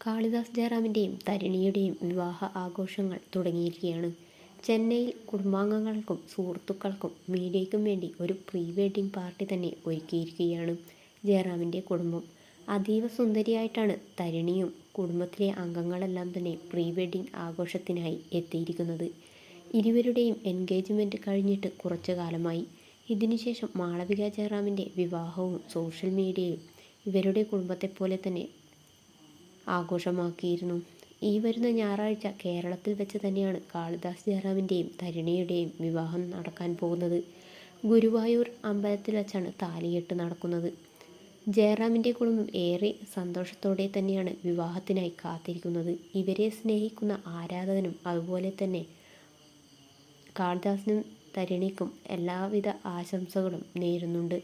കാളിദാസ് ജയറാമിന്റെയും തരിണിയുടെയും വിവാഹ ആഘോഷങ്ങൾ തുടങ്ങിയിരിക്കുകയാണ്. ചെന്നൈയിൽ കുടുംബാംഗങ്ങൾക്കും സുഹൃത്തുക്കൾക്കും മീഡിയയ്ക്കും വേണ്ടി ഒരു പ്രീ വെഡിംഗ് പാർട്ടി തന്നെ ഒരുക്കിയിരിക്കുകയാണ് ജയറാമിന്റെ കുടുംബം. അതീവ സുന്ദരിയായിട്ടാണ് തരിണിയും കുടുംബത്തിലെ അംഗങ്ങളെല്ലാം തന്നെ പ്രീ വെഡിംഗ് ആഘോഷത്തിനായി എത്തിയിരിക്കുന്നത്. ഇരുവരുടെയും എൻഗേജ്മെന്റ് കഴിഞ്ഞിട്ട് കുറച്ചു കാലമായി. ഇതിനുശേഷം മാളവിക ജയറാമിന്റെ വിവാഹവും സോഷ്യൽ മീഡിയയും ഇവരുടെ കുടുംബത്തെ പോലെ തന്നെ ആഘോഷമാക്കിയിരുന്നു. ഈ വരുന്ന ഞായറാഴ്ച കേരളത്തിൽ വെച്ച് തന്നെയാണ് കാളിദാസ് ജയറാമിന്റെയും തരുണിയുടെയും വിവാഹം നടക്കാൻ പോകുന്നത്. ഗുരുവായൂർ അമ്പലത്തിൽ വെച്ചാണ് താലികെട്ട് നടക്കുന്നത്. ജയറാമിന്റെ കുടുംബം ഏറെ സന്തോഷത്തോടെ തന്നെയാണ് വിവാഹത്തിനായി കാത്തിരിക്കുന്നത്. ഇവരെ സ്നേഹിക്കുന്ന ആരാധകനും അതുപോലെ തന്നെ കാളിദാസിനും തരുണിക്കും എല്ലാവിധ ആശംസകളും നേരുന്നുണ്ട്.